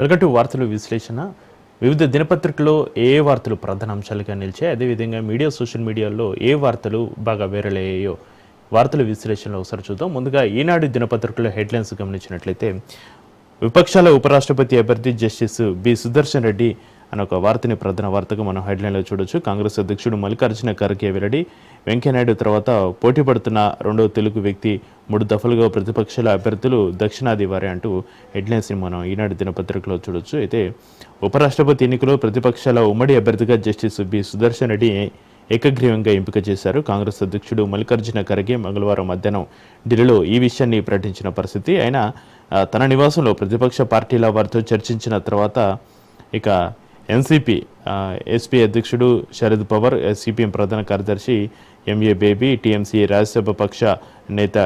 Welcome to వార్తలు విశ్లేషణ. వివిధ దినపత్రికల్లో ఏ వార్తలు ప్రధాన అంశాలుగా నిలిచాయి అదేవిధంగా మీడియా సోషల్ మీడియాలో ఏ వార్తలు బాగా వేరలయ్యాయో వార్తల విశ్లేషణలో ఒకసారి చూద్దాం. ముందుగా ఈనాడు దినపత్రికలో హెడ్లైన్స్ గమనించినట్లయితే విపక్షాల ఉపరాష్ట్రపతి అభ్యర్థి జస్టిస్ బి సుదర్శన్ రెడ్డి అనే ఒక వార్తని ప్రధాన వార్తగా మనం హెడ్లైన్లో చూడొచ్చు. కాంగ్రెస్ అధ్యక్షుడు మల్లికార్జున ఖర్గే వెల్లడి వెంకయ్యనాయుడు తర్వాత పోటీ పడుతున్న రెండవ తెలుగు వ్యక్తి మూడు దఫలుగా ప్రతిపక్షాల అభ్యర్థులు దక్షిణాది వారే అంటూ హెడ్లైన్స్ని మనం ఈనాడు దినపత్రికలో చూడొచ్చు. అయితే ఉపరాష్ట్రపతి ఎన్నికలో ప్రతిపక్షాల ఉమ్మడి అభ్యర్థిగా జస్టిస్ బి. సుదర్శన్ రెడ్డి ఏకగ్రీవంగా ఎంపిక చేశారు. కాంగ్రెస్ అధ్యక్షుడు మల్లికార్జున ఖర్గే మంగళవారం మధ్యాహ్నం ఢిల్లీలో ఈ విషయాన్ని ప్రకటించిన పరిస్థితి. ఆయన తన నివాసంలో ప్రతిపక్ష పార్టీల వారితో చర్చించిన తర్వాత ఇక ఎన్సీపీ ఎస్పీ అధ్యక్షుడు శరద్ పవర్ సిపిఎం ప్రధాన కార్యదర్శి ఎంఏ బేబీ టీఎంసీ రాజ్యసభ పక్ష నేత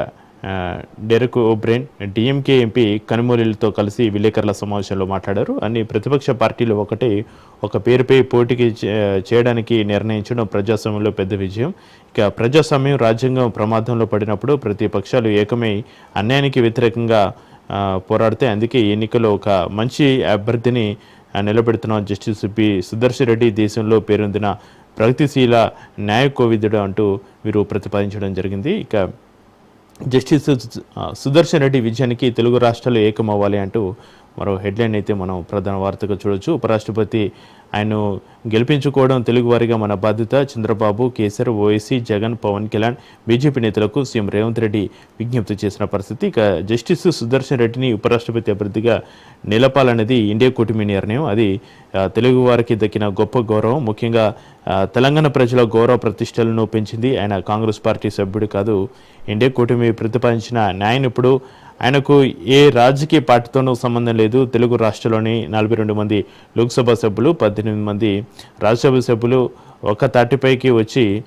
ఆ, డెరెక్ ఓబ్రెన్ డిఎంకే ఎంపీ కనుమూలిలతో కలిసి విలేకరుల సమావేశంలో మాట్లాడారు. అన్ని ప్రతిపక్ష పార్టీలు ఒకటి ఒక పేరుపై పోటీకి చే- చేయడానికి నిర్ణయించడం ప్రజాస్వామ్యంలో పెద్ద విజయం. ఇక ప్రజాస్వామ్యం రాజ్యాంగం ప్రమాదంలో పడినప్పుడు ప్రతిపక్షాలు ఏకమై అన్యాయానికి వ్యతిరేకంగా పోరాడితే అందుకే ఎన్నికలో ఎన్నికల్లో ఒక మంచి అభ్యర్థిని నిలబెడుతున్నాం జస్టిస్ పి సుదర్శన్ రెడ్డి దేశంలో పేరొందిన ప్రగతిశీల న్యాయ కోవిదుడు అంటూ వీరు ప్రతిపాదించడం జరిగింది. ఇక జస్టిస్ సుదర్శన్ రెడ్డి విజయానికి తెలుగు రాష్ట్రాలు ఏకమవ్వాలి అంటూ మరో హెడ్లైన్ అయితే మనం ప్రధాన వార్తగా చూడొచ్చు. ఉపరాష్ట్రపతి ఆయన గెలిపించుకోవడం తెలుగువారిగా మన బాధ్యత. చంద్రబాబు కేసీఆర్ ఓఎస్సీ జగన్ పవన్ కళ్యాణ్ బీజేపీ నేతలకు సీఎం రేవంత్ రెడ్డి విజ్ఞప్తి చేసిన పరిస్థితి. ఇక జస్టిస్ సుదర్శన్ రెడ్డిని ఉపరాష్ట్రపతి అభ్యర్థిగా నిలపాలనేది ఇండియా కూటమి నిర్ణయం. అది తెలుగువారికి తెలుగు వారికి దక్కిన గొప్ప గౌరవం. ముఖ్యంగా తెలంగాణ ప్రజల గౌరవ ప్రతిష్టలను పెంచింది ఆయన కాంగ్రెస్ పార్టీ సభ్యుడు కాదు. ఇండియా కూటమి ప్రతిపాదించిన న్యాయం ఇప్పుడు ఆయనకు ఏ రాజకీయ పార్టీతోనూ సంబంధం లేదు. తెలుగు రాష్ట్రంలోని నలభై రెండు మంది లోక్సభ సభ్యులు పద్దెనిమిది మంది రాజ్యసభ సభ్యులు ఒక తాటిపైకి వచ్చి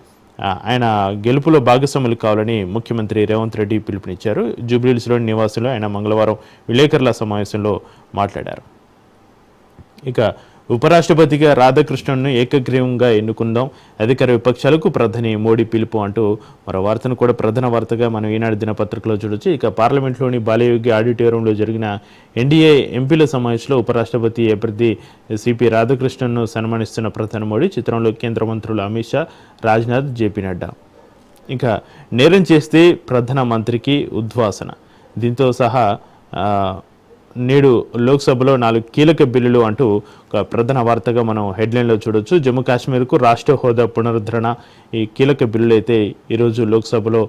ఆయన గెలుపులో భాగస్వాములు కావాలని ముఖ్యమంత్రి రేవంత్ రెడ్డి పిలుపునిచ్చారు. జూబ్లీహిల్స్లోని నివాసంలో ఆయన మంగళవారం విలేకరుల సమావేశంలో మాట్లాడారు. ఇక ఉపరాష్ట్రపతిగా రాధాకృష్ణన్ను ఏకగ్రీవంగా ఎన్నుకుందాం. అధికార విపక్షాలకు ప్రధాని మోడీ పిలుపు అంటూ మరో వార్తను కూడా ప్రధాన వార్తగా మనం ఈనాడు దినపత్రికలో చూడొచ్చు. ఇక పార్లమెంట్లోని బాలయోగి ఆడిటోరియంలో జరిగిన ఎన్డీఏ ఎంపీల సమావేశంలో ఉపరాష్ట్రపతి అభ్యర్థి సిపి రాధాకృష్ణన్ను సన్మానిస్తున్న ప్రధాని మోడీ చిత్రంలో కేంద్ర మంత్రులు అమిత్ షా రాజ్నాథ్ జేపీ నడ్డా. ఇక నేరం చేస్తే ప్రధాన మంత్రికి ఉద్వాసన. దీంతో సహా నేడు లోక్సభలో నాలుగు కీలక బిల్లులు అంటూ ఒక ప్రధాన వార్తగా మనం హెడ్లైన్లో చూడొచ్చు. జమ్మూ కాశ్మీర్కు రాష్ట్ర హోదా పునరుద్ధరణ ఈ కీలక బిల్లులు అయితే ఈరోజు లోక్సభలో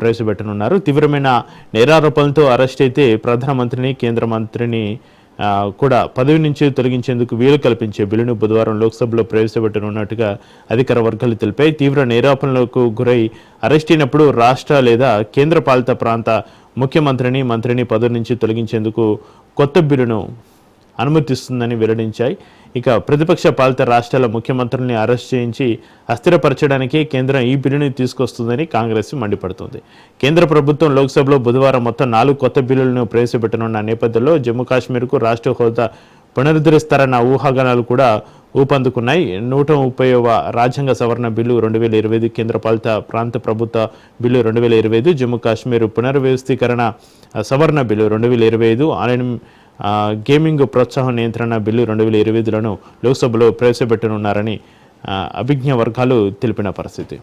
ప్రవేశపెట్టనున్నారు. తీవ్రమైన నేరారోపణలతో అరెస్ట్ అయితే ప్రధానమంత్రిని కేంద్ర మంత్రిని కూడా పదవి నుంచి తొలగించేందుకు వీలు కల్పించే బిల్లును బుధవారం లోక్సభలో ప్రవేశపెట్టనున్నట్టుగా అధికార వర్గాలు తెలిపాయి. తీవ్ర నేరాపణలకు గురై అరెస్ట్ అయినప్పుడు రాష్ట్ర లేదా కేంద్ర పాలిత ప్రాంత ముఖ్యమంత్రిని మంత్రిని పదవి నుంచి తొలగించేందుకు కొత్త బిల్లును అనుమతిస్తుందని వెల్లడించాయి. ఇక ప్రతిపక్ష పాలిత రాష్ట్రాల ముఖ్యమంత్రుల్ని అరెస్ట్ చేయించి అస్థిరపరచడానికి కేంద్రం ఈ బిల్లుని తీసుకొస్తుందని కాంగ్రెస్ మండిపడుతుంది. కేంద్ర ప్రభుత్వం లోక్సభలో బుధవారం మొత్తం నాలుగు కొత్త బిల్లులను ప్రవేశపెట్టనున్న నేపథ్యంలో జమ్మూ కాశ్మీర్కు రాష్ట్ర హోదా పునరుద్ధరిస్తారన్న ఊహాగానాలు కూడా ఊపందుకున్నాయి. నూట ముప్పైవ రాజ్యాంగ సవరణ బిల్లు రెండు వేల ఇరవై ఐదు కేంద్ర పాలిత ప్రాంత ప్రభుత్వ బిల్లు రెండు వేల ఇరవై ఐదు జమ్మూ కాశ్మీర్ పునర్వ్యవస్థీకరణ సవరణ బిల్లు రెండు వేల ఇరవై ఐదు ఆన్లైన్ గేమింగ్ ప్రోత్సాహం నియంత్రణ బిల్లు రెండు వేల ఇరవై ఐదులను లోక్సభలో ప్రవేశపెట్టనున్నారని అభిజ్ఞ వర్గాలు తెలిపిన పరిస్థితి.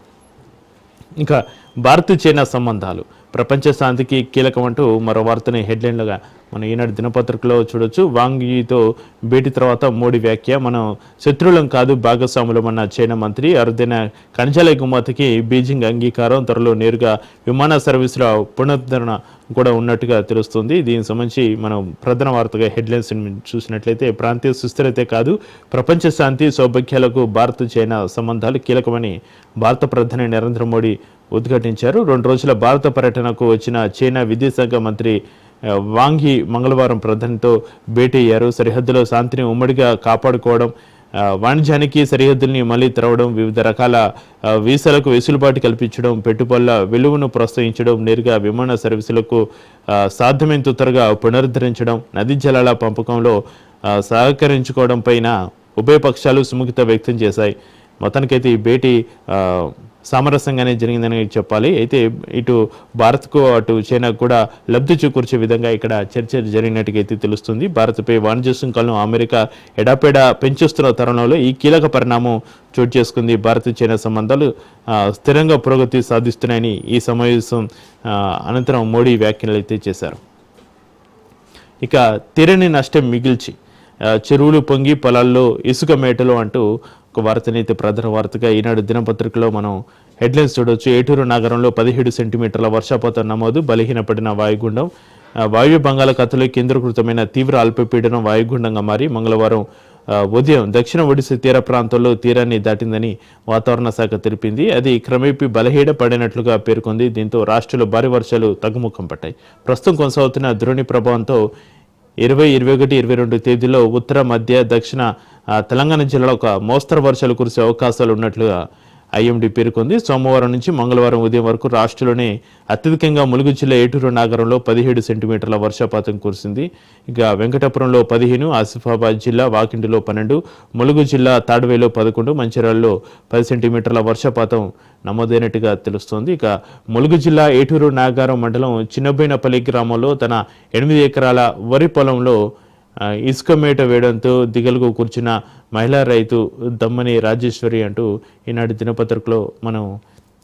ఇంకా భారత్ చైనా సంబంధాలు. ప్రపంచ శాంతికి కీలకమంటూ మరో వార్తని హెడ్లైన్లుగా మన ఈనాడు దినపత్రికలో చూడొచ్చు. వాంగ్ యీతో భేటీ తర్వాత మోడీ వ్యాఖ్య మనం శత్రువులం కాదు భాగస్వాములమన్న చైనా మంత్రి అరుదైన కణజాల గుమ్మతికి బీజింగ్ అంగీకారం త్వరలో నేరుగా విమాన సర్వీసుల పునరుద్ధరణ కూడా ఉన్నట్టుగా తెలుస్తుంది. దీనికి సంబంధించి మనం ప్రధాన వార్తగా హెడ్లైన్స్ చూసినట్లయితే ప్రాంతీయ సుస్థిరతే కాదు ప్రపంచ శాంతి సౌభాగ్యాలకు భారత్ చైనా సంబంధాలు కీలకమని భారత ప్రధాని నరేంద్ర మోడీ ఉద్ఘాటించారు. రెండు రోజుల భారత పర్యటనకు వచ్చిన చైనా విదేశాంగ మంత్రి వాంఘీ వాంగి మంగళవారం ప్రధానితో భేటీ అయ్యారు. సరిహద్దులో శాంతిని ఉమ్మడిగా కాపాడుకోవడం వాణిజ్యానికి సరిహద్దుల్ని మళ్ళీ తెరవడం వివిధ రకాల వీసాలకు వెసులుబాటు కల్పించడం పెట్టుబడుల విలువను ప్రోత్సహించడం నేరుగా విమాన సర్వీసులకు సాధ్యమైన సాధ్యమైనంత త్వరగా పునరుద్ధరించడం నదీ జలాల పంపకంలో సహకరించుకోవడం పైన ఉభయ పక్షాలు సుముఖత వ్యక్తం చేశాయి. మొత్తానికైతే ఈ భేటీ సామరస్యంగానే జరిగిందని చెప్పాలి. అయితే ఇటు భారత్కు అటు చైనాకు కూడా లబ్ధి చేకూర్చే విధంగా ఇక్కడ చర్చ జరిగినట్టుగా అయితే తెలుస్తుంది. భారత్పై వాణిజ్య సుంకాలను అమెరికా ఎడాపెడా పెంచుస్తున్న తరుణంలో ఈ కీలక పరిణామం చోటు చేసుకుంది. భారత్ చైనా సంబంధాలు స్థిరంగా పురోగతి సాధిస్తున్నాయని ఈ సమావేశం అనంతరం మోడీ వ్యాఖ్యలు అయితే చేశారు. ఇక తీరని నష్టం మిగిల్చి చెరువులు పొంగి పొలాల్లో ఇసుక మేటలు అంటూ ఒక వార్తనైతే ప్రధాన వార్తగా ఈనాడు దినపత్రికలో మనం హెడ్లైన్స్ చూడొచ్చు. ఏటూరు నగరంలో పదిహేడు సెంటీమీటర్ల వర్షపాతం నమోదు బలహీనపడిన వాయుగుండం వాయువ్య బంగాళాఖాతంలో కేంద్రీకృతమైన తీవ్ర అల్పపీడనం వాయుగుండంగా మారి మంగళవారం ఉదయం దక్షిణ ఒడిశా తీర ప్రాంతంలో తీరాన్ని దాటిందని వాతావరణ శాఖ తెలిపింది. అది క్రమేపీ బలహీన పడినట్లుగా పేర్కొంది. దీంతో రాష్ట్రంలో భారీ వర్షాలు తగ్గుముఖం పట్టాయి. ప్రస్తుతం కొనసాగుతున్న ద్రోణి ప్రభావంతో ఇరవై ఇరవై ఒకటి ఇరవై రెండు తేదీలో ఉత్తర మధ్య దక్షిణ తెలంగాణ జిల్లాలో ఒక మోస్తరు వర్షాలు కురిసే అవకాశాలు ఉన్నట్లుగా ఐఎండీ పేర్కొంది. సోమవారం నుంచి మంగళవారం ఉదయం వరకు రాష్ట్రంలోనే అత్యధికంగా ములుగు జిల్లా ఏటూరు నగరంలో పదిహేడు సెంటీమీటర్ల వర్షపాతం కురిసింది. ఇక వెంకటపురంలో పదిహేను ఆసిఫాబాద్ జిల్లా వాకిండిలో పన్నెండు ములుగు జిల్లా తాడవేలో పదకొండు మంచిర్యాలలో పది సెంటీమీటర్ల వర్షపాతం నమోదైనట్టుగా తెలుస్తోంది. ఇక ములుగు జిల్లా ఏటూరు నాగారం మండలం చిన్నబోయినపల్లి గ్రామంలో తన ఎనిమిది ఎకరాల వరి పొలంలో ఇసుక మేట వేయడంతో దిగలుగు కూర్చున్న మహిళా రైతు దమ్మని రాజేశ్వరి అంటూ ఈనాటి దినపత్రికలో మనం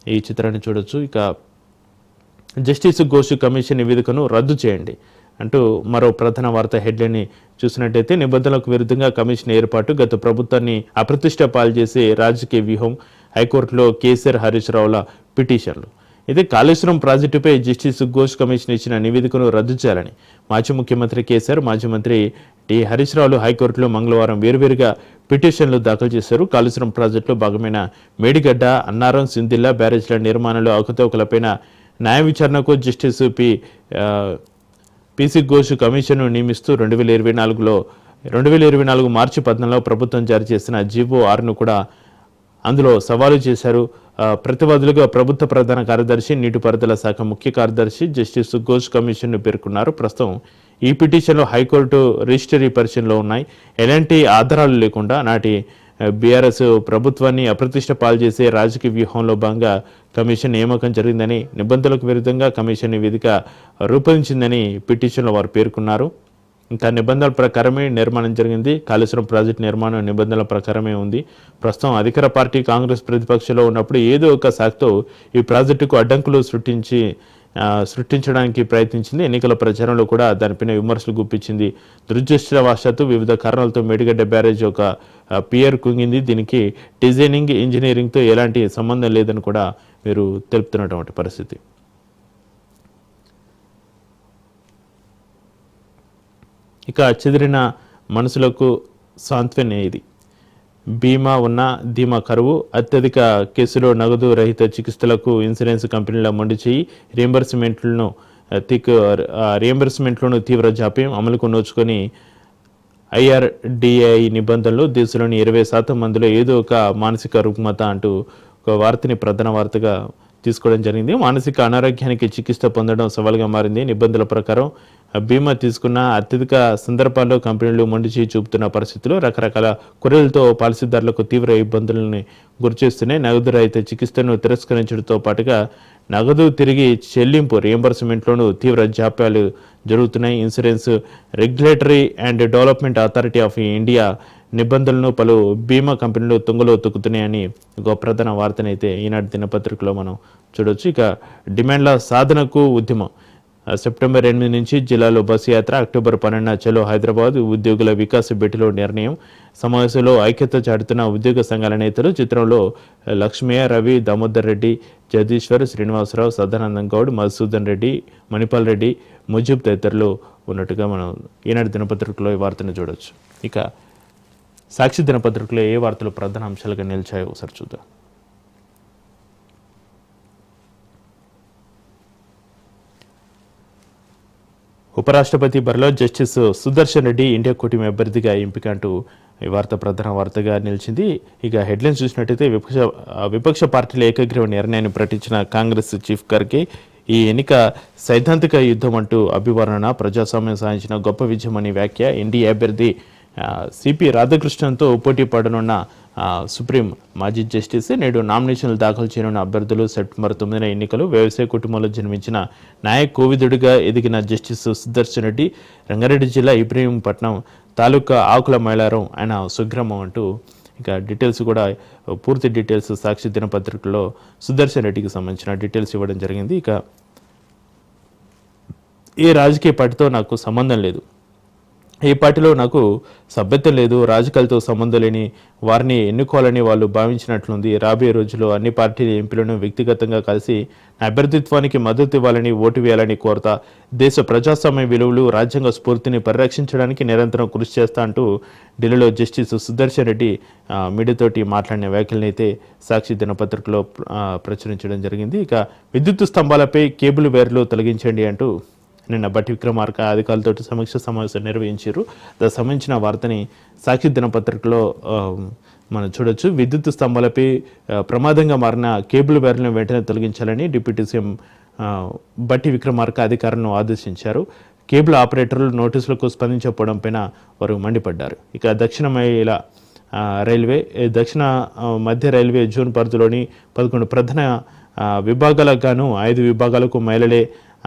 ఈ చిత్రాన్ని చూడొచ్చు. ఇక జస్టిస్ ఘోష్ కమిషన్ నివేదికను రద్దు చేయండి అంటూ మరో ప్రధాన వార్త హెడ్లైన్ని చూసినట్టయితే నిబంధనలకు విరుద్ధంగా కమిషన్ ఏర్పాటు గత ప్రభుత్వాన్ని అప్రతిష్ట పాల్చేసే రాజకీయ వ్యూహం హైకోర్టులో కేసీఆర్ హరీష్ రావుల పిటిషన్లు. అయితే కాళేశ్వరం ప్రాజెక్టుపై జస్టిస్ ఘోష్ కమిషన్ ఇచ్చిన నివేదికను రద్దు చేయాలని మాజీ ముఖ్యమంత్రి కేసీఆర్ మాజీ మంత్రి టి. హరీష్ రావులు హైకోర్టులో మంగళవారం వేరువేరుగా పిటిషన్లు దాఖలు చేశారు. కాళేశ్వరం ప్రాజెక్టులో భాగమైన మేడిగడ్డ అన్నారం సింధిల్లా బ్యారేజ్ల నిర్మాణంలో అవకతవకలపైన న్యాయ విచారణకు జస్టిస్ పి. పిసి ఘోష్ కమిషన్ను నియమిస్తూ రెండు వేల ఇరవై నాలుగులో రెండు వేల ఇరవై నాలుగు మార్చి పద్నాలుగులో ప్రభుత్వం జారీ చేసిన జీవో ఆరును కూడా అందులో సవాలు చేశారు ఆ, ప్రతివాదులుగా ప్రభుత్వ ప్రధాన కార్యదర్శి నీటిపారుదల శాఖ ముఖ్య కార్యదర్శి జస్టిస్ ఘోష్ కమిషన్ను పేర్కొన్నారు. ప్రస్తుతం ఈ పిటిషన్లు హైకోర్టు రిజిస్టరీ పరిశీలనలో ఉన్నాయి. ఎలాంటి ఆధారాలు లేకుండా నాటి బీఆర్ఎస్ ప్రభుత్వాన్ని అప్రతిష్ట పాలు చేసే రాజకీయ వ్యూహంలో భాగంగా కమిషన్ నియామకం జరిగిందని నిబంధనలకు విరుద్ధంగా కమిషన్ నివేదిక రూపొందించిందని పిటిషన్లో వారు పేర్కొన్నారు. ఇంకా నిబంధనల ప్రకారమే నిర్మాణం జరిగింది. కాళేశ్వరం ప్రాజెక్టు నిర్మాణం నిబంధనల ప్రకారమే ఉంది. ప్రస్తుతం అధికార పార్టీ కాంగ్రెస్ ప్రతిపక్షంలో ఉన్నప్పుడు ఏదో ఒక శాఖతో ఈ ప్రాజెక్టుకు అడ్డంకులు సృష్టించి సృష్టించడానికి ప్రయత్నించింది. ఎన్నికల ప్రచారంలో కూడా దానిపైన విమర్శలు గుప్పించింది. దురదృష్టవశాత్తు వివిధ కారణాలతో మేడిగడ్డ బ్యారేజ్ ఒక పియర్ కుంగింది. దీనికి డిజైనింగ్ ఇంజనీరింగ్తో ఎలాంటి సంబంధం లేదని కూడా మీరు తెలుపుతున్నటువంటి పరిస్థితి. ఇక చెదిరిన మనసులకు సాంత్వనే ఇది. బీమా ఉన్న ధీమా కరువు అత్యధిక కేసులో నగదు రహిత చికిత్సలకు ఇన్సూరెన్స్ కంపెనీల మొండి చేయి రియంబర్స్మెంట్లను తిక్ రియంబర్స్మెంట్లను తీవ్ర జాప్యం అమలుకు నోచుకొని ఐఆర్డిఐ నిబంధనలు దేశంలోని ఇరవై శాతం మందిలో ఏదో ఒక మానసిక రుగ్మత అంటూ ఒక వార్తని ప్రధాన వార్తగా తీసుకోవడం జరిగింది. మానసిక అనారోగ్యానికి చికిత్స పొందడం సవాల్గా మారింది. నిబంధనల ప్రకారం బీమా తీసుకున్న అత్యధిక సందర్భాల్లో కంపెనీలు మొండి చేయి చూపుతున్న పరిస్థితుల్లో రకరకాల కొరలతో పాలసీదారులకు తీవ్ర ఇబ్బందులని గురిచేస్తున్నాయి. నగదు రహిత చికిత్సను తిరస్కరించడంతో పాటుగా నగదు తిరిగి చెల్లింపు రియంబర్స్మెంట్లోనూ తీవ్ర జాప్యాలు జరుగుతున్నాయి. Insurance regulatory and development authority of India నిబంధనలను పలు బీమా కంపెనీలు తుంగలో తొక్కుతున్నాయని ఒక ప్రధాన వార్తనైతే ఈనాటి దినపత్రికలో మనం చూడొచ్చు. ఇక డిమాండ్ల సాధనకు ఉద్యమం. సెప్టెంబర్ ఎనిమిది నుంచి జిల్లాలో బస్సు యాత్ర అక్టోబర్ పన్నెండున చలో హైదరాబాద్ ఉద్యోగుల వికాస భేటీలో నిర్ణయం. సమావేశంలో ఐక్యత చాటుతున్న ఉద్యోగ సంఘాల నేతలు చిత్రంలో లక్ష్మయ్య రవి దామోదర్ రెడ్డి జగదీశ్వర్ శ్రీనివాసరావు సదానందం గౌడ్ మధుసూదన్ రెడ్డి మణిపాల్ రెడ్డి ముజీబ్ తదితరులు ఉన్నట్టుగా మనం ఈనాటి దినపత్రికలో ఈ వార్తను చూడొచ్చు. ఇక సాక్షి దినపత్రికలో ఏ వార్తలు ప్రధాన అంశాలుగా నిలిచాయో ఒకసారి చూద్దాం. ఉపరాష్ట్రపతి బరిలో జస్టిస్ సుదర్శన్ రెడ్డి ఇండియా కూటమి అభ్యర్థిగా ఎంపిక అంటూ ఈ వార్త ప్రధాన వార్తగా నిలిచింది. ఇక హెడ్లైన్స్ చూసినట్టయితే విపక్ష విపక్ష పార్టీల ఏకగ్రీవ నిర్ణయాన్ని ప్రకటించిన కాంగ్రెస్ చీఫ్ ఖర్గే ఈ ఎన్నిక సైద్ధాంతిక యుద్ధం అంటూ అభివర్ణన ప్రజాస్వామ్యం సాధించిన గొప్ప విజయం అని వ్యాఖ్య ఎన్డీఏ అభ్యర్థి సిపి రాధాకృష్ణన్తో పోటీ పడనున్న సుప్రీం మాజీ జస్టిస్ నేడు నామినేషన్లు దాఖలు చేయనున్న అభ్యర్థులు సెప్టెంబర్ తొమ్మిదిన ఎన్నికలు వ్యవసాయ కుటుంబంలో జన్మించిన న్యాయ కోవిదుడిగా ఎదిగిన జస్టిస్ సుదర్శన్ రెడ్డి రంగారెడ్డి జిల్లా ఇబ్రహీంపట్నం తాలూకా ఆకుల మైలారం ఆయన సుగ్రామం అంటూ ఇక డీటెయిల్స్ కూడా పూర్తి డీటెయిల్స్ సాక్షి దినపత్రికలో సుదర్శన్ రెడ్డికి సంబంధించిన డీటెయిల్స్ ఇవ్వడం జరిగింది. ఇక ఏ రాజకీయ పార్టీతో నాకు సంబంధం లేదు. ఈ పార్టీలో నాకు సభ్యత లేదు రాజకీయాలతో సంబంధం లేని వారిని ఎన్నుకోవాలని వాళ్ళు భావించినట్లుంది. రాబోయే రోజుల్లో అన్ని పార్టీల ఎంపీలను వ్యక్తిగతంగా కలిసి నా అభ్యర్థిత్వానికి మద్దతు ఇవ్వాలని ఓటు వేయాలని కోరతా దేశ ప్రజాస్వామ్య విలువలు రాజ్యాంగ స్ఫూర్తిని పరిరక్షించడానికి నిరంతరం కృషి చేస్తా అంటూ ఢిల్లీలో జస్టిస్ సుదర్శన్ రెడ్డి మీడియాతోటి మాట్లాడిన వ్యాఖ్యలను అయితే సాక్షి దినపత్రికలో ప్రచురించడం జరిగింది. ఇక విద్యుత్ స్తంభాలపై కేబుల్ వైర్లు తొలగించండి అంటూ నిన్న బట్టి విక్రమార్క అధికారులతో సమీక్ష సమావేశం నిర్వహించారు. దానికి సంబంధించిన వార్తని సాక్షి దినపత్రికలో మనం చూడొచ్చు. విద్యుత్ స్తంభాలపై ప్రమాదంగా మారిన కేబుల్ వైర్లను వెంటనే తొలగించాలని డిప్యూటీ సీఎం బట్టి విక్రమార్క అధికారులను ఆదేశించారు. కేబుల్ ఆపరేటర్లు నోటీసులకు స్పందించకపోవడం పైన వారు మండిపడ్డారు. ఇక దక్షిణ మహిళ రైల్వే దక్షిణ మధ్య రైల్వే జూన్ పరిధిలోని పదకొండు ప్రధాన విభాగాలకు గాను ఐదు విభాగాలకు మహిళలే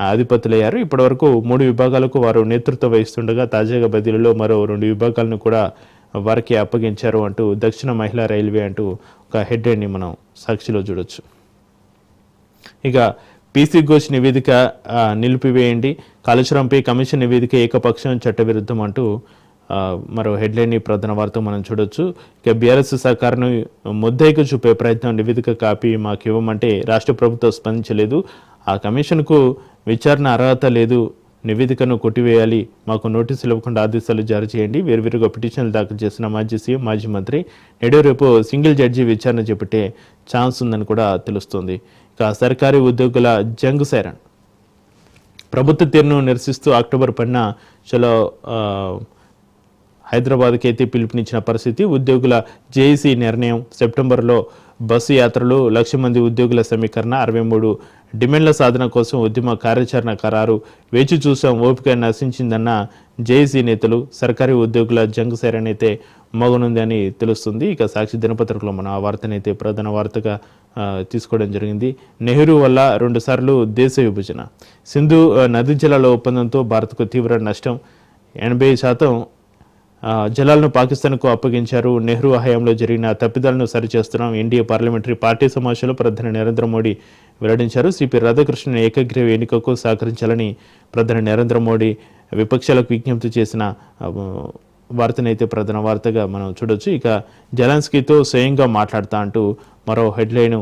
అధిపతులయ్యారు ఇప్పటివరకు మూడు విభాగాలకు వారు నేతృత్వం వహిస్తుండగా తాజాగా బదిలీలో మరో రెండు విభాగాలను కూడా వారికి అప్పగించారు అంటూ దక్షిణ మహిళా రైల్వే అంటూ ఒక హెడ్లైన్ని మనం సాక్షిలో చూడొచ్చు. ఇక పీసీ ఘోష్ నివేదిక నిలిపివేయండి. కాళేశ్వరంపై కమిషన్ నివేదిక ఏకపక్షం చట్టవిరుద్ధం అంటూ మరో హెడ్లైన్ ప్రధాన వార్త మనం చూడొచ్చు. ఇక బీఆర్ఎస్ సహకారం ముద్దైకి చూపే ప్రయత్నం నివేదిక కాపీ మాకు ఇవ్వమంటే రాష్ట్ర ప్రభుత్వం స్పందించలేదు. ఆ కమిషన్కు విచారణ అర్హత లేదు. నివేదికను కొట్టివేయాలి. మాకు నోటీసులు ఇవ్వకుండా ఆదేశాలు జారీ చేయండి. వేరువేరుగా పిటిషన్లు దాఖలు చేసిన మాజీ సీఎం మాజీ మంత్రి నేడు రేపు సింగిల్ జడ్జి విచారణ చేపట్టే ఛాన్స్ ఉందని కూడా తెలుస్తుంది. ఇక సర్కారీ ఉద్యోగుల జంగ్ సైరన్. ప్రభుత్వ తీరును నిరసిస్తూ అక్టోబర్ పడిన చలో హైదరాబాద్కి అయితే పిలుపునిచ్చిన పరిస్థితి. ఉద్యోగుల జేఏసీ నిర్ణయం సెప్టెంబర్లో బస్సు యాత్రలు లక్ష మంది ఉద్యోగుల సమీకరణ అరవై మూడు డిమాండ్ల సాధన కోసం ఉద్యమ కార్యాచరణ ఖరారు. వేచి చూసాం ఓపిక నశించిందన్న జేఏసీ నేతలు సర్కారీ ఉద్యోగుల జంగ్ సేరనైతే అయితే మోగనుంది అని తెలుస్తుంది. ఇక సాక్షి దినపత్రికలో మనం ఆ వార్తనైతే ప్రధాన వార్తగా తీసుకోవడం జరిగింది. నెహ్రూ వల్ల రెండుసార్లు దేశ విభజన. సింధు నది నదీ జలాల ఒప్పందంతో భారత్కు తీవ్ర నష్టం. ఎనభై శాతం జలాలను పాకిస్తాన్కు అప్పగించారు. నెహ్రూ హయాంలో జరిగిన తప్పిదాలను సరిచేస్తున్నాం. ఎన్డీఏ పార్లమెంటరీ పార్టీ సమావేశంలో ప్రధాని నరేంద్ర మోడీ వెల్లడించారు. సిపి రాధాకృష్ణన్ ఏకగ్రీవ ఎన్నికకు సహకరించాలని ప్రధాని నరేంద్ర మోడీ విపక్షాలకు విజ్ఞప్తి చేసిన వార్తనైతే ప్రధాన వార్తగా మనం చూడొచ్చు. ఇక జలాన్స్కీతో స్వయంగా మాట్లాడతా అంటూ మరో హెడ్లైన్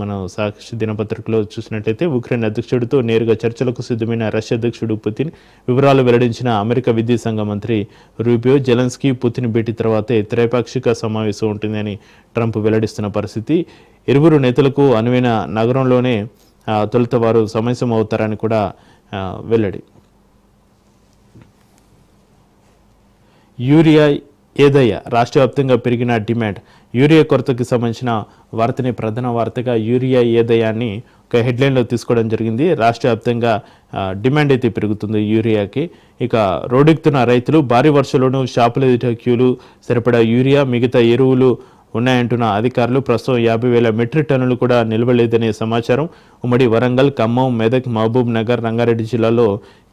మనం సాక్షి దినపత్రికలో చూసినట్లయితే ఉక్రెయిన్ అధ్యక్షుడితో నేరుగా చర్చలకు సిద్ధమైన రష్యా అధ్యక్షుడు పుతిన్ వివరాలు వెల్లడించిన అమెరికా విద్యుత్ మంత్రి రూబియో జెలెన్స్కీ పుతిన్ భేటీ తర్వాతే త్రైపాక్షిక సమావేశం ఉంటుందని ట్రంప్ వెల్లడిస్తున్న పరిస్థితి. ఇరువురు నేతలకు అనువైన నగరంలోనే తొలుత వారు సమావేశం అవుతారని కూడా వెల్లడి. యూరియా ఏదయ్య? రాష్ట్ర వ్యాప్తంగా పెరిగిన డిమాండ్. యూరియా కొరతకు సంబంధించిన వార్తని ప్రధాన వార్తగా యూరియా ఏదయాన్ని ఒక హెడ్లైన్లో తీసుకోవడం జరిగింది. రాష్ట్ర వ్యాప్తంగా డిమాండ్ అయితే పెరుగుతుంది యూరియాకి. ఇక రోడ్డెక్కుతున్న రైతులు భారీ వర్షంలోనూ షాపుల ఎదుట క్యూలు సరిపడా యూరియా మిగతా ఎరువులు ఉన్నాయంటున్న అధికారులు ప్రస్తుతం యాభై వేల మెట్రిక్ టన్నులు కూడా నిలవలేదనే సమాచారం. ఉమ్మడి వరంగల్ ఖమ్మం మెదక్ మహబూబ్ నగర్ రంగారెడ్డి జిల్లాలో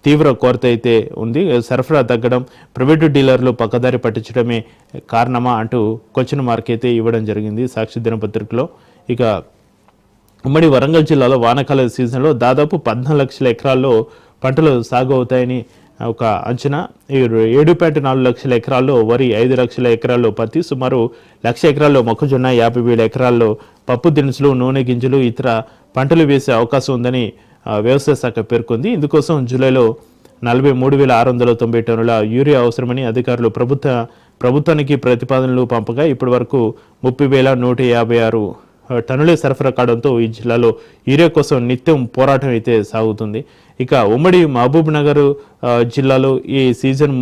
తీవ్ర కొరత అయితే ఉంది. సరఫరా తగ్గడం ప్రైవేటు డీలర్లు పక్కదారి పట్టించడమే కారణమా అంటూ క్వశ్చన్ మార్క్ అయితే ఇవ్వడం జరిగింది సాక్షి దినపత్రికలో. ఇక ఉమ్మడి వరంగల్ జిల్లాలో వానకాల సీజన్లో దాదాపు పద్నాలుగు లక్షల ఎకరాల్లో పంటలు సాగు అవుతాయని ఒక అంచనా. ఈ ఏడు పాయింట్ నాలుగు లక్షల ఎకరాల్లో వరి ఐదు లక్షల ఎకరాల్లో పత్తి సుమారు లక్ష ఎకరాల్లో మొక్కజొన్న యాభై వేల ఎకరాల్లో పప్పు దినుసులు నూనె గింజలు ఇతర పంటలు వేసే అవకాశం ఉందని వ్యవసాయ శాఖ పేర్కొంది. ఇందుకోసం జూలైలో నలభై మూడు వేల ఆరు వందల తొంభై టన్నుల యూరియా అవసరమని అధికారులు ప్రభుత్వ ప్రభుత్వానికి ప్రతిపాదనలు పంపగా ఇప్పటి వరకు ముప్పై వేల నూట యాభై ఆరు టన్నులే సరఫరా కావడంతో ఈ జిల్లాలో యూరియా కోసం నిత్యం పోరాటం అయితే సాగుతుంది. ఇక ఉమ్మడి మహబూబ్ నగర్ జిల్లాలో ఈ సీజన్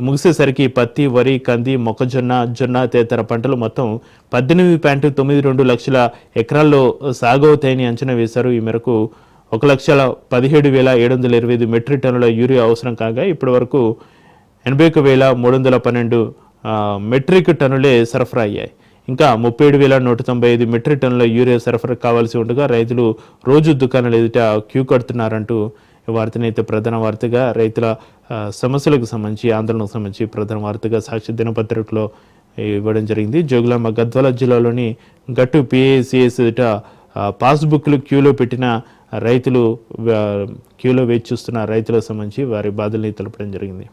ముగిసేసరికి పత్తి వరి కంది మొక్కజొన్న జొన్న తదితర పంటలు మొత్తం పద్దెనిమిది పాయింట్ తొమ్మిది రెండు లక్షల ఎకరాల్లో సాగు అవుతాయని అంచనా వేశారు. ఈ మేరకు ఒక లక్షల పదిహేడు వేల ఏడు వందల ఇరవై ఐదు మెట్రిక్ టన్నుల యూరియా అవసరం కాగా ఇప్పటి వరకు ఎనభై ఒక వేల మూడు వందల పన్నెండు మెట్రిక్ టన్నులే సరఫరా అయ్యాయి. ఇంకా ముప్పై ఏడు వేల నూట తొంభై ఐదు మెట్రిక్ టన్నుల యూరియా సరఫరా కావాల్సి ఉండగా రైతులు రోజు దుకాణాలు ఎదుట క్యూ కడుతున్నారంటూ ఈ అయితే ప్రధాన వార్తగా రైతుల సమస్యలకు సంబంధించి ఆందోళనకు సంబంధించి ప్రధాన వార్తగా సాక్షి దినపత్రికలో ఇవ్వడం జరిగింది. జోగులాంబ గద్వాల జిల్లాలోని గట్టు పిఏసిఎస్ ఎదుట పాస్బుక్లు క్యూలో పెట్టిన రైతులు క్యూలో వేచి చూస్తున్న రైతులకు సంబంధించి వారి బాధల్ని తెలపడం జరిగింది.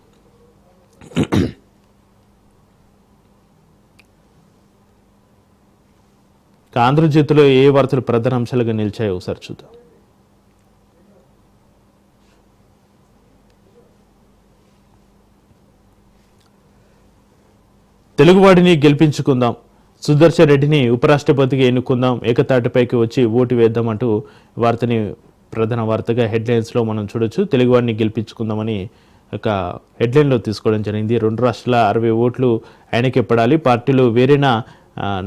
ఆంధ్రజ్యోతిలో ఏ వార్తలు ప్రధాన అంశాలుగా నిలిచాయో ఒకసారి చూద్దాం. తెలుగువాడిని గెలిపించుకుందాం. సుదర్శన్ రెడ్డిని ఉపరాష్ట్రపతిగా ఎన్నుకుందాం ఏకతాటిపైకి వచ్చి ఓటు వేద్దామంటూ వార్తని ప్రధాన వార్తగా హెడ్లైన్స్లో మనం చూడొచ్చు. తెలుగువాడిని గెలిపించుకుందామని ఒక హెడ్లైన్లో తీసుకోవడం జరిగింది. రెండు రాష్ట్రాల అరవై ఓట్లు ఆయనకే పడాలి. పార్టీలు వేరేనా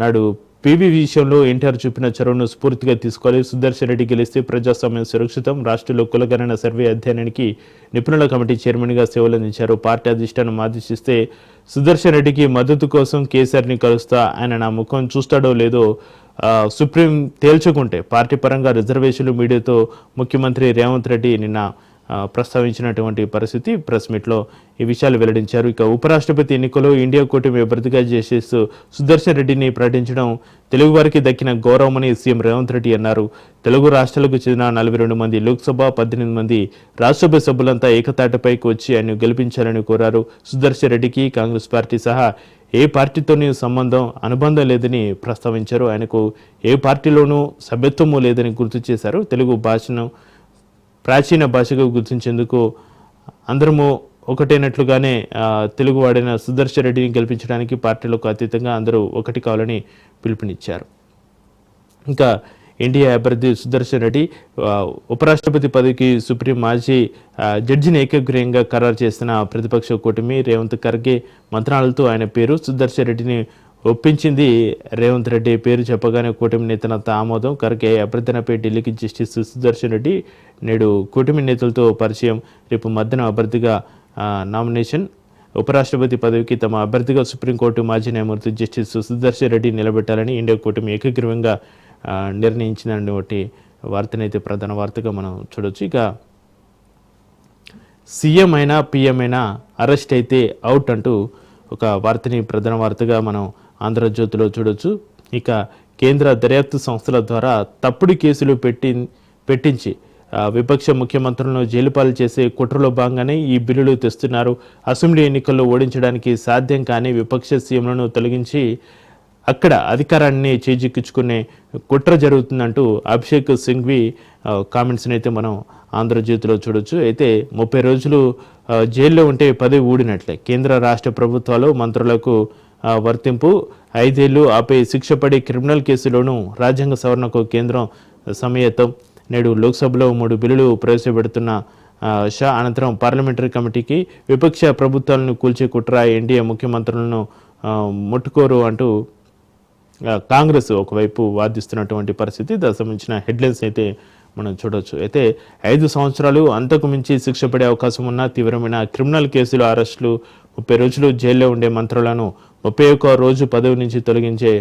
నాడు పీవీ విషయంలో ఎన్టీఆర్ చూపిన చొరవను స్ఫూర్తిగా తీసుకోవాలి. సుదర్శన్ రెడ్డి గెలిస్తే ప్రజాస్వామ్యం సురక్షితం. రాష్ట్రంలో కులగణన సర్వే అధ్యయనానికి నిపుణుల కమిటీ చైర్మన్గా సేవలందించారు పార్టీ అధిష్టానం ఆదేశిస్తే సుదర్శన్ రెడ్డికి మద్దతు కోసం కేసీఆర్ని కలుస్తా ఆయన నా ముఖం చూస్తాడో లేదో సుప్రీం తేల్చుకుంటే. పార్టీ పరంగా రిజర్వేషన్లు మీడియాతో ముఖ్యమంత్రి రేవంత్ రెడ్డి నిన్న ప్రస్తావించినటువంటి పరిస్థితి ప్రెస్ మీట్లో ఈ విషయాలు వెల్లడించారు. ఇక ఉపరాష్ట్రపతి ఎన్నికలో ఇండియా కూటమి అభ్యర్థిగా చేసేస్తూ సుదర్శన్ రెడ్డిని ప్రకటించడం తెలుగు వారికి దక్కిన గౌరవమని సీఎం రేవంత్ రెడ్డి అన్నారు. తెలుగు రాష్ట్రాలకు చెందిన నలభై రెండు మంది లోక్సభ పద్దెనిమిది మంది రాజ్యసభ సభ్యులంతా ఏకతాటిపైకి వచ్చి ఆయన గెలిపించాలని కోరారు. సుదర్శన్ రెడ్డికి కాంగ్రెస్ పార్టీ సహా ఏ పార్టీతోనూ సంబంధం అనుబంధం లేదని ప్రస్తావించారు. ఆయనకు ఏ పార్టీలోనూ సభ్యత్వము లేదని గుర్తు చేశారు. తెలుగు భాషను ప్రాచీన భాషగా గుర్తించేందుకు అందరము ఒకటైనట్లుగానే తెలుగు వాడైన సుదర్శన్ రెడ్డిని గెలిపించడానికి పార్టీలకు అతీతంగా అందరూ ఒకటి కావాలని పిలుపునిచ్చారు. ఇంకా ఎన్డీఏ అభ్యర్థి సుదర్శన్ రెడ్డి ఉపరాష్ట్రపతి పదవికి సుప్రీం మాజీ జడ్జిని ఏకగ్రీయంగా ఖరారు చేసిన ప్రతిపక్ష కూటమి రేవంత్ ఖర్గే మంత్రాలతో ఆయన పేరు సుదర్శన్ రెడ్డిని ఒప్పించింది రేవంత్ రెడ్డి. పేరు చెప్పగానే కూటమి నేతలంతా ఆమోదం. కరకే అభ్యర్థనపై ఢిల్లీకి జస్టిస్ సుదర్శన్ రెడ్డి. నేడు కూటమి నేతలతో పరిచయం. రేపు మధ్యాహ్నం అభ్యర్థిగా నామినేషన్. ఉపరాష్ట్రపతి పదవికి తమ అభ్యర్థిగా సుప్రీంకోర్టు మాజీ న్యాయమూర్తి జస్టిస్ సుదర్శన్ రెడ్డి నిలబెట్టాలని ఇండియా కూటమి ఏకగ్రీవంగా నిర్ణయించినటువంటి వార్తనైతే ప్రధాన వార్తగా మనం చూడొచ్చు. ఇక సీఎం అయినా పిఎం అయినా అరెస్ట్ అయితే అవుట్ అంటూ ఒక వార్తని ప్రధాన వార్తగా మనం ఆంధ్రజ్యోతిలో చూడొచ్చు. ఇక కేంద్ర దర్యాప్తు సంస్థల ద్వారా తప్పుడు కేసులు పెట్టి పెట్టించి విపక్ష ముఖ్యమంత్రులను జైలుపాలు చేసే కుట్రలో భాగంగానే ఈ బిల్లులు తెస్తున్నారు. అసెంబ్లీ ఎన్నికల్లో ఓడించడానికి సాధ్యం కాని విపక్ష సీఎంలను తొలగించి అక్కడ అధికారాన్ని చేజిక్కించుకునే కుట్ర జరుగుతుందంటూ అభిషేక్ సింఘ్వి కామెంట్స్ని అయితే మనం ఆంధ్రజ్యోతిలో చూడొచ్చు. అయితే ముప్పై రోజులు జైల్లో ఉంటే పదవి ఊడినట్లే. కేంద్ర రాష్ట్ర ప్రభుత్వాలు మంత్రులకు వర్తింపు ఐదేళ్ళు ఆపై శిక్షపడి క్రిమినల్ కేసులోనూ రాజ్యాంగ సవరణకు కేంద్రం సమయతం నేడు లోక్సభలో మూడు బిల్లులు ప్రవేశపెడుతున్న షా అనంతరం పార్లమెంటరీ కమిటీకి విపక్ష ప్రభుత్వాలను కూల్చే కుట్ర ఎన్డీఏ ముఖ్యమంత్రులను ముట్టుకోరు అంటూ కాంగ్రెస్ ఒకవైపు వాదిస్తున్నటువంటి పరిస్థితి. దానికి సంబంధించిన హెడ్లైన్స్ అయితే మనం చూడొచ్చు. అయితే ఐదు సంవత్సరాలు అంతకు మించి శిక్ష పడే అవకాశం ఉన్న తీవ్రమైన క్రిమినల్ కేసులు అరెస్టులు ముప్పై రోజులు జైల్లో ఉండే మంత్రులను ముప్పై ఒక్క రోజు పదవి నుంచి తొలగించే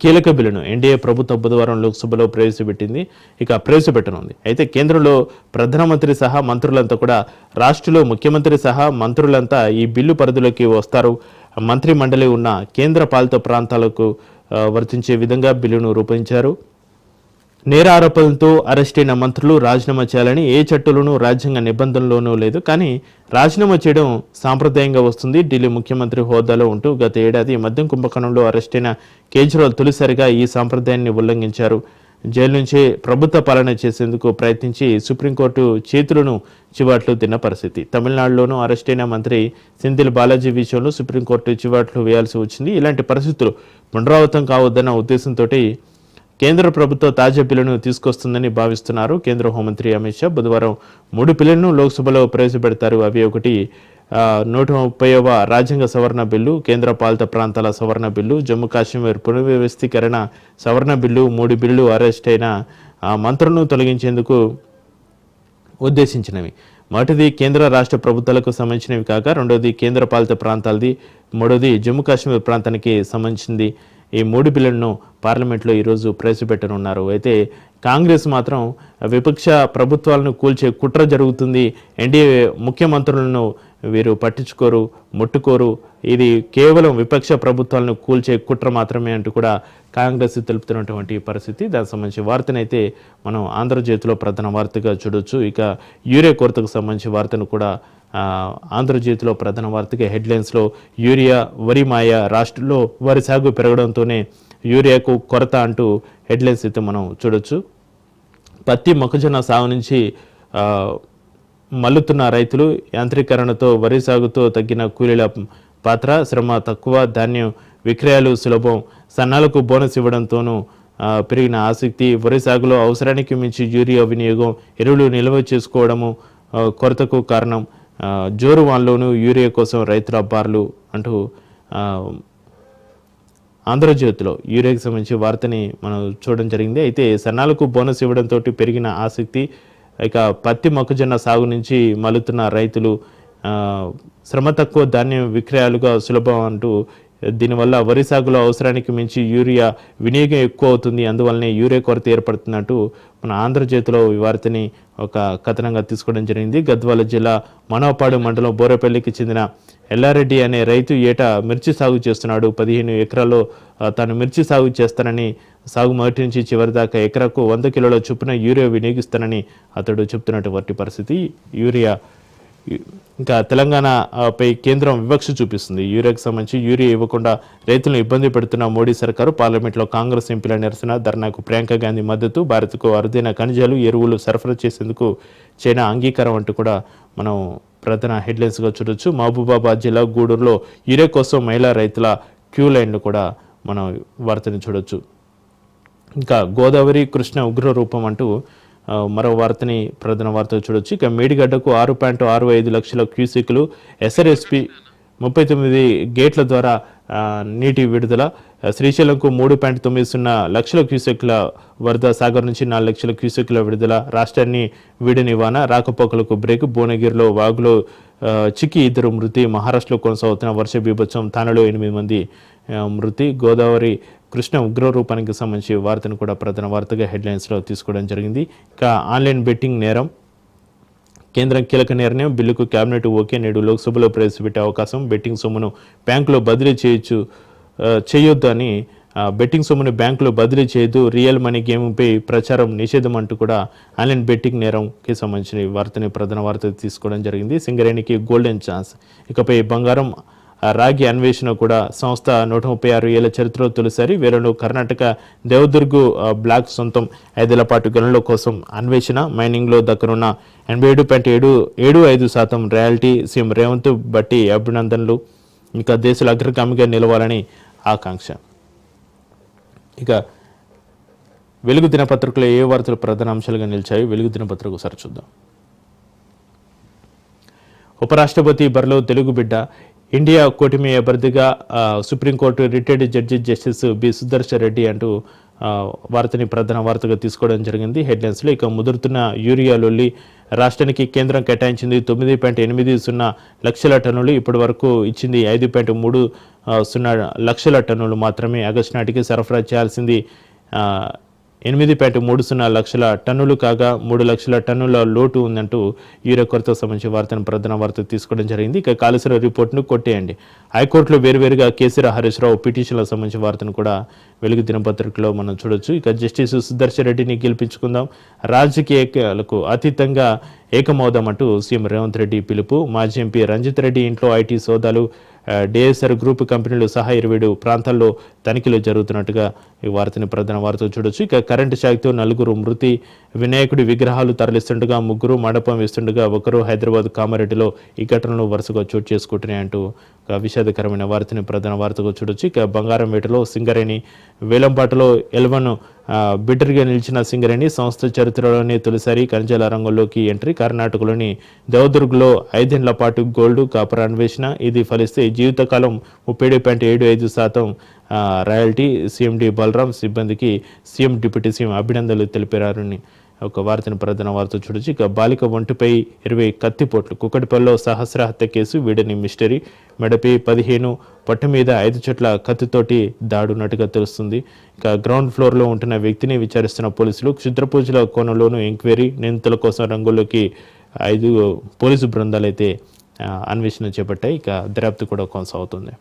కీలక బిల్లును ఎన్డీఏ ప్రభుత్వం బుధవారం లోక్సభలో ప్రవేశపెట్టింది. ఇక ప్రవేశపెట్టనుంది. అయితే కేంద్రంలో ప్రధానమంత్రి సహా మంత్రులంతా కూడా రాష్ట్రంలో ముఖ్యమంత్రి సహా మంత్రులంతా ఈ బిల్లు పరిధిలోకి వస్తారు. మంత్రి మండలి ఉన్న కేంద్ర పాలిత ప్రాంతాలకు వర్తించే విధంగా బిల్లును రూపొందించారు. నేర ఆరోపణలతో అరెస్ట్ అయిన మంత్రులు రాజీనామా చేయాలని ఏ చట్టంలోనూ రాజ్యాంగ నిబంధనలోనూ లేదు. కానీ రాజీనామా చేయడం సాంప్రదాయంగా వస్తుంది. ఢిల్లీ ముఖ్యమంత్రి హోదాలో ఉంటూ గత ఏడాది మద్యం కుంభకోణంలో అరెస్ట్ అయిన కేజ్రీవాల్ తొలిసారిగా ఈ సాంప్రదాయాన్ని ఉల్లంఘించారు. జైలు నుంచే ప్రభుత్వ పాలన చేసేందుకు ప్రయత్నించి సుప్రీంకోర్టు చేతులను చివాట్లు తిన్న పరిస్థితి. తమిళనాడులోనూ అరెస్ట్ అయిన మంత్రి సెంథిల్ బాలాజీ విషయంలో సుప్రీంకోర్టు చివాట్లు వేయాల్సి వచ్చింది. ఇలాంటి పరిస్థితులు పునరావృతం కావద్దన్న ఉద్దేశంతో కేంద్ర ప్రభుత్వం తాజా బిల్లును తీసుకొస్తుందని భావిస్తున్నారు. కేంద్ర హోంమంత్రి అమిత్ షా బుధవారం మూడు బిల్లులను లోక్సభలో ప్రవేశపెడతారు. అవి ఒకటి నూట ముప్పైవ రాజ్యాంగ సవరణ బిల్లు కేంద్ర పాలిత ప్రాంతాల సవరణ బిల్లు జమ్మూ కాశ్మీర్ పునర్వ్యవస్థీకరణ సవరణ బిల్లు మూడు బిల్లు అరెస్ట్ అయిన మంత్రులను తొలగించేందుకు ఉద్దేశించినవి. మొదటిది కేంద్ర రాష్ట్ర ప్రభుత్వాలకు సంబంధించినవి కాక రెండోది కేంద్ర పాలిత ప్రాంతాలది మూడోది జమ్మూ కాశ్మీర్ ప్రాంతానికి సంబంధించింది. ఈ మూడు బిల్లులను పార్లమెంట్లో ఈరోజు ప్రవేశపెట్టనున్నారు. అయితే కాంగ్రెస్ మాత్రం విపక్ష ప్రభుత్వాలను కూల్చే కుట్ర జరుగుతుంది. ఎన్డీఏ ముఖ్యమంత్రులను వీరు పట్టించుకోరు ముట్టుకోరు. ఇది కేవలం విపక్ష ప్రభుత్వాలను కూల్చే కుట్ర మాత్రమే అంటూ కూడా కాంగ్రెస్ తెలుపుతున్నటువంటి పరిస్థితి. దానికి సంబంధించి వార్తనైతే మనం ఆంధ్రజ్యోతిలో ప్రధాన వార్తగా చూడొచ్చు. ఇక యూరియా కొరతకు సంబంధించి వార్తను కూడా ఆంధ్రజ్యోతిలో ప్రధాన వార్తగా హెడ్లైన్స్లో యూరియా వరి మాయ రాష్ట్రంలో వరి సాగు పెరగడంతోనే యూరియాకు కొరత అంటూ హెడ్లైన్స్ అయితే మనం చూడొచ్చు. పత్తి మొక్కజొన్న సాగు నుంచి మల్లుతున్న రైతులు యాంత్రీకరణతో వరి సాగుతో తగ్గిన కూలీల పాత్ర శ్రమ తక్కువ ధాన్యం విక్రయాలు సులభం సన్నాలకు బోనస్ ఇవ్వడంతోనూ పెరిగిన ఆసక్తి వరి సాగులో అవసరానికి మించి యూరియా వినియోగం ఎరువులు నిల్వ చేసుకోవడము కొరతకు కారణం జోరు వాన్లోనూ యూరియా కోసం రైతుల బార్లు అంటూ ఆంధ్రజ్యోతిలో యూరియాకి సంబంధించి వార్తని మనం చూడడం జరిగింది. అయితే సన్నాలకు బోనస్ ఇవ్వడంతో పెరిగిన ఆసక్తి ఇక పత్తి మొక్కజొన్న సాగు నుంచి మలుతున్న రైతులు శ్రమ తక్కువ ధాన్యం విక్రయాలుగా సులభం అంటూ దీనివల్ల వరి సాగులో అవసరానికి మించి యూరియా వినియోగం ఎక్కువ అవుతుంది. అందువల్లనే యూరియా కొరత ఏర్పడుతున్నట్టు మన ఆంధ్రజ్యోతిలో ఈ వార్తని ఒక కథనంగా తీసుకోవడం జరిగింది. గద్వాల జిల్లా మనోపాడు మండలం బోరపల్లికి చెందిన ఎల్లారెడ్డి అనే రైతు ఏటా మిర్చి సాగు చేస్తున్నాడు. పదిహేను ఎకరాల్లో తాను మిర్చి సాగు చేస్తానని సాగు మొదటి నుంచి చివరి దాకా ఎకరాకు వంద కిలోల చొప్పున యూరియా వినియోగిస్తానని అతడు చెప్తున్నటువంటి పరిస్థితి. యూరియా ఇంకా తెలంగాణ పై కేంద్రం వివక్ష చూపిస్తుంది. యూరియాకు సంబంధించి యూరియా ఇవ్వకుండా రైతులను ఇబ్బంది పెడుతున్న మోడీ సర్కారు పార్లమెంట్లో కాంగ్రెస్ ఎంపీల నిరసన ధర్నాకు ప్రియాంక గాంధీ మద్దతు భారత్కు అరుదైన ఖనిజాలు ఎరువులు సరఫరా చేసేందుకు చైనా అంగీకారం అంటూ కూడా మనం ప్రధాన హెడ్లైన్స్గా చూడొచ్చు. మహబూబాబాద్ జిల్లా గూడూరులో యూరియా కోసం మహిళా రైతుల క్యూ లైన్లు కూడా మనం వార్తని చూడొచ్చు. ఇంకా గోదావరి కృష్ణ ఉగ్ర రూపం అంటూ మరో వార్తని ప్రధాన వార్త చూడొచ్చు. ఇక మేడిగడ్డకు ఆరు పాయింట్ ఆరు ఐదు లక్షల క్యూసిక్లు ఎస్ఆర్ఎస్పి ముప్పై తొమ్మిది గేట్ల ద్వారా నీటి విడుదల. శ్రీశైలంకు మూడు పాయింట్ తొమ్మిది సున్నా లక్షల క్యూసెక్ల వరద సాగర్ నుంచి నాలుగు లక్షల క్యూసెక్ల విడుదల. రాష్ట్రాన్ని వీడని వాన రాకపోకలకు బ్రేక్. భువనగిరిలో వాగులో చిక్కి ఇద్దరు మృతి. మహారాష్ట్రలో కొనసాగుతున్న వర్ష బీభత్సం తానలో ఎనిమిది మంది మృతి. గోదావరి కృష్ణ ఉగ్ర రూపానికి సంబంధించి వార్తను కూడా ప్రధాన వార్తగా హెడ్లైన్స్లో తీసుకోవడం జరిగింది. ఇక ఆన్లైన్ బెట్టింగ్ నేరం. కేంద్రం కీలక నిర్ణయం బిల్లుకు కేబినెట్ ఓకే నేడు లోక్సభలో ప్రవేశపెట్టే అవకాశం బెట్టింగ్ సొమ్మును బ్యాంకులో బదిలీ చేయొచ్చు చేయొద్దు అని బెట్టింగ్ సొమ్మును బ్యాంకులో బదిలీ చేయదు రియల్ మనీ గేమ్పై ప్రచారం నిషేధం అంటూ కూడా ఆన్లైన్ బెట్టింగ్ నేరంకి సంబంధించిన వార్తని ప్రధాన వార్త తీసుకోవడం జరిగింది. సింగరేణికి గోల్డెన్ ఛాన్స్. ఇకపై బంగారం రాగి అన్వేషణ కూడా సంస్థ నూట ముప్పై ఆరు ఏళ్ళ చరిత్రలో తొలిసారి వీరను కర్ణాటక దేవదుర్గు బ్లాక్ సొంతం ఐదేళ్ళ పాటు గనుల కోసం అన్వేషణ మైనింగ్లో దక్కనున్న ఎనభై ఏడు పాయింట్ ఏడు ఏడు ఐదు శాతం రాయల్టీ సీఎం రేవంత్ బట్టి అభినందనలు. ఇంకా దేశంలో అగ్రగామిగా నిలవాలని ఆకాంక్ష. ఇక వెలుగు దినపత్రికలో ఏ వార్తలు ప్రధాన అంశాలుగా నిలిచాయి వెలుగు దినపత్రిక ఒకసారి చూద్దాం. ఉపరాష్ట్రపతి బరిలో తెలుగు బిడ్డ ఇండియా కూటమి అభ్యర్థిగా supreme court retired judge justice B Sudarshan Reddy అంటూ వార్తని ప్రధాన వార్తగా తీసుకోవడం జరిగింది. హెడ్లైన్స్లో ఇక ముదురుతున్న యూరియా లొల్లి రాష్ట్రానికి కేంద్రం కేటాయించింది. తొమ్మిది పాయింట్ ఎనిమిది సున్నా లక్షల టన్నులు ఇప్పటి వరకు ఇచ్చింది. ఐదు పాయింట్ మూడు సున్నా లక్షల టన్నులు మాత్రమే ఆగస్టు నాటికి సరఫరా చేయాల్సింది. ఎనిమిది పాయింట్ మూడు సున్నా లక్షల టన్నులు కాగా మూడు లక్షల టన్నుల లోటు ఉందంటూ యూరియా కొరత సంబంధించి వార్తను ప్రధాన వార్త తీసుకోవడం జరిగింది. ఇక కాళేశ్వర రిపోర్ట్ను కొట్టేయండి. హైకోర్టులో వేరువేరుగా కేసీఆర్ హరీష్ రావు పిటిషన్లకు సంబంధించిన వార్తను కూడా వెలుగు దినపత్రికలో మనం చూడొచ్చు. ఇక జస్టిస్ సుదర్శన్ రెడ్డిని గెలిపించుకుందాం. రాజకీయాలకు అతీతంగా ఏకమవుదామంటూ సీఎం రేవంత్ రెడ్డి పిలుపు. మాజీ ఎంపీ రంజిత్ రెడ్డి ఇంట్లో ఐటీ సోదాలు డిఎస్ఆర్ గ్రూప్ కంపెనీలు సహా ఇరవై ప్రాంతాల్లో తనిఖీలు జరుగుతున్నట్టుగా ఈ వార్తని ప్రధాన వార్త చూడొచ్చు. ఇక కరెంటు షాక్తో నలుగురు మృతి వినాయకుడి విగ్రహాలు తరలిస్తుండగా ముగ్గురు మండపం వేస్తుండగా ఒకరు హైదరాబాద్ కామారెడ్డిలో ఈ ఘటనలు వరుసగా చోటు చేసుకుంటున్నాయంటూ ఒక విషాదకరమైన వార్తని ప్రధాన వార్తగా చూడొచ్చు. ఇక బంగారం వేటలో సింగరేణి వేలంపాటలో ఎల్వన్ బిడ్డర్గా నిలిచిన సింగరేణి సంస్థ చరిత్రలోనే తొలిసారి ఖనిజాల రంగంలోకి ఎంట్రీ. కర్ణాటకలోని దేవదుర్గ్లో ఐదేళ్ళ పాటు గోల్డ్ కాపర్ అన్వేషణ. ఇది ఫలిస్తే జీవితకాలం ముప్పై ఏడు పాయింట్ ఏడు ఐదు శాతం రాయల్టీ. సీఎండి బలరాం సిబ్బందికి సీఎం డిప్యూటీ సీఎం అభినందనలు తెలిపారని ఒక వార్తను ప్రధాన వార్త చూడొచ్చు. ఇక బాలిక ఒంటిపై ఇరవై కత్తిపోట్లు. కుక్కటిపల్లిలో సహస్ర హత్య కేసు వీడని మిస్టరీ. మెడపై పదిహేను పట్టు మీద ఐదు చెట్ల కత్తితోటి దాడున్నట్టుగా తెలుస్తుంది. ఇక గ్రౌండ్ ఫ్లోర్లో ఉంటున్న వ్యక్తిని విచారిస్తున్న పోలీసులు క్షుద్ర పూజల కోణంలోనూ ఎంక్వైరీ నిందితుల కోసం రంగుల్లోకి ఐదు పోలీసు బృందాలు అయితే అన్వేషణ చేపట్టాయి. ఇక దర్యాప్తు కూడా కొనసాగుతుంది.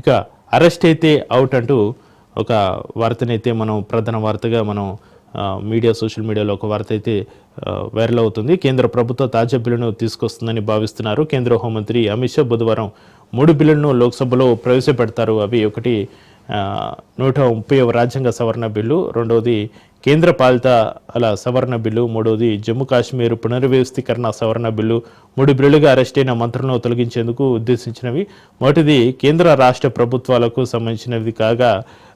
ఇక అరెస్ట్ అయితే అవుట్ అంటూ ఒక వార్తనైతే మనం ప్రధాన వార్తగా మనం మీడియా సోషల్ మీడియాలో ఒక వార్త అయితే వైరల్ అవుతుంది. కేంద్ర ప్రభుత్వ తాజా బిల్లును తీసుకొస్తుందని భావిస్తున్నారు. కేంద్ర హోంమంత్రి అమిత్ షా బుధవారం మూడు బిల్లులను లోక్సభలో ప్రవేశపెడతారు. అవి ఒకటి నూట ముప్పై రాజ్యాంగ సవరణ బిల్లు రెండవది కేంద్ర పాలిత అలా సవరణ బిల్లు మూడవది జమ్మూ కాశ్మీర్ పునర్వ్యవస్థీకరణ సవరణ బిల్లు. మూడు బిల్లుగా అరెస్ట్ అయిన మంత్రులను తొలగించేందుకు ఉద్దేశించినవి. మొదటిది కేంద్ర రాష్ట్ర ప్రభుత్వాలకు సంబంధించినది కాగా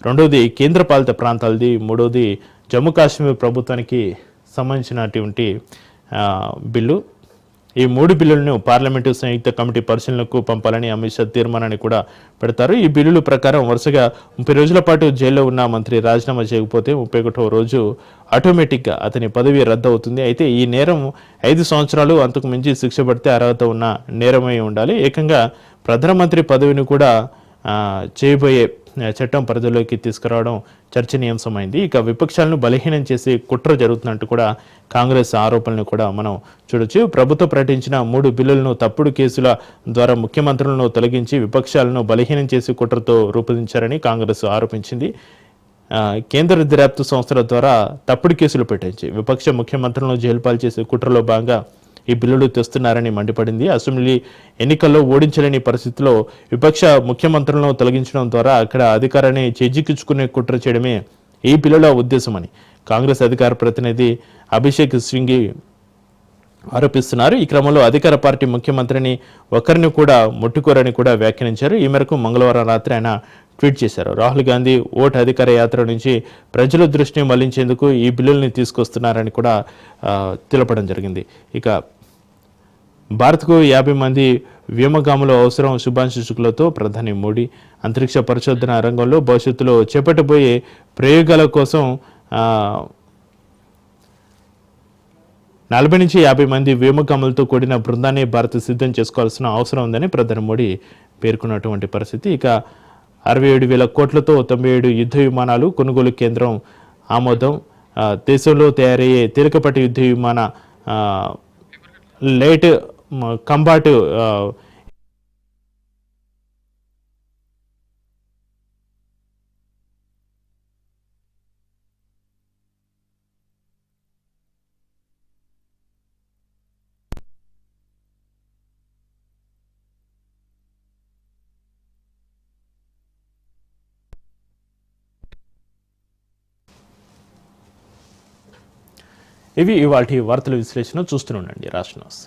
రెండవది కేంద్ర పాలిత ప్రాంతాలది మూడవది జమ్మూ కాశ్మీర్ ప్రభుత్వానికి సంబంధించినటువంటి బిల్లు. ఈ మూడు బిల్లులను పార్లమెంటు సంయుక్త కమిటీ పరిశీలనకు పంపాలని అమిత్ షా తీర్మానాన్ని కూడా పెడతారు. ఈ బిల్లుల ప్రకారం వరుసగా ముప్పై రోజుల పాటు జైల్లో ఉన్న మంత్రి రాజీనామా చేయకపోతే ముప్పై ఒకటో రోజు ఆటోమేటిక్గా అతని పదవి రద్దు అవుతుంది అయితే ఈ నేరం ఐదు సంవత్సరాలు అంతకు మించి శిక్ష పడితే అర్హత ఉన్న నేరమై ఉండాలి. ఏకంగా ప్రధానమంత్రి పదవిని కూడా చేయబోయే చట్టం పరిధిలోకి తీసుకురావడం చర్చనీయాంశమైంది. ఇక విపక్షాలను బలహీనం చేసి కుట్ర జరుగుతున్నట్టు కూడా కాంగ్రెస్ ఆరోపణలు కూడా మనం చూడొచ్చు. ప్రభుత్వం ప్రకటించిన మూడు బిల్లులను తప్పుడు కేసుల ద్వారా ముఖ్యమంత్రులను తొలగించి విపక్షాలను బలహీనం చేసి కుట్రతో రూపొందించారని కాంగ్రెస్ ఆరోపించింది. కేంద్ర దర్యాప్తు సంస్థల ద్వారా తప్పుడు కేసులు పెట్టించి విపక్ష ముఖ్యమంత్రులను జైలుపాలు చేసే కుట్రలో భాగంగా ఈ బిల్లులు తెస్తున్నారని మండిపడింది. అసెంబ్లీ ఎన్నికల్లో ఓడించలేని పరిస్థితిలో విపక్ష ముఖ్యమంత్రులను తొలగించడం ద్వారా అక్కడ అధికారాన్ని చేజిక్కించుకునే కుట్ర చేయడమే ఈ బిల్లుల ఉద్దేశమని కాంగ్రెస్ అధికార ప్రతినిధి అభిషేక్ సింఘి ఆరోపిస్తున్నారు. ఈ క్రమంలో అధికార పార్టీ ముఖ్యమంత్రిని ఒకరిని కూడా ముట్టుకోరని కూడా వ్యాఖ్యానించారు. ఈ మేరకు మంగళవారం రాత్రి ఆయన ట్వీట్ చేశారు. రాహుల్ గాంధీ ఓటు అధికార యాత్ర నుంచి ప్రజల దృష్టిని మళ్ళించేందుకు ఈ బిల్లుల్ని తీసుకొస్తున్నారని కూడా తెలపడం జరిగింది. ఇక భారత్కు యాభై మంది వ్యోమగాముల అవసరం శుభాంశు శుక్లతో ప్రధాని మోడీ అంతరిక్ష పరిశోధన రంగంలో భవిష్యత్తులో చేపట్టబోయే ప్రయోగాల కోసం నలభై నుంచి యాభై మంది వ్యోమగాములతో కూడిన బృందాన్ని భారత్ సిద్ధం చేసుకోవాల్సిన అవసరం ఉందని ప్రధాని మోడీ పేర్కొన్నటువంటి పరిస్థితి. ఇక అరవై ఏడు వేల కోట్లతో తొంభై ఏడు యుద్ధ విమానాలు కొనుగోలు కేంద్రం ఆమోదం. దేశంలో తయారయ్యే తేలికపాటి యుద్ధ విమాన లేట్ లైట్ కంబాట్ ఇవి ఇవాటి వార్తల విశ్లేషణ చూస్తూనే ఉండండి రాష్ట్ర న్యూస్.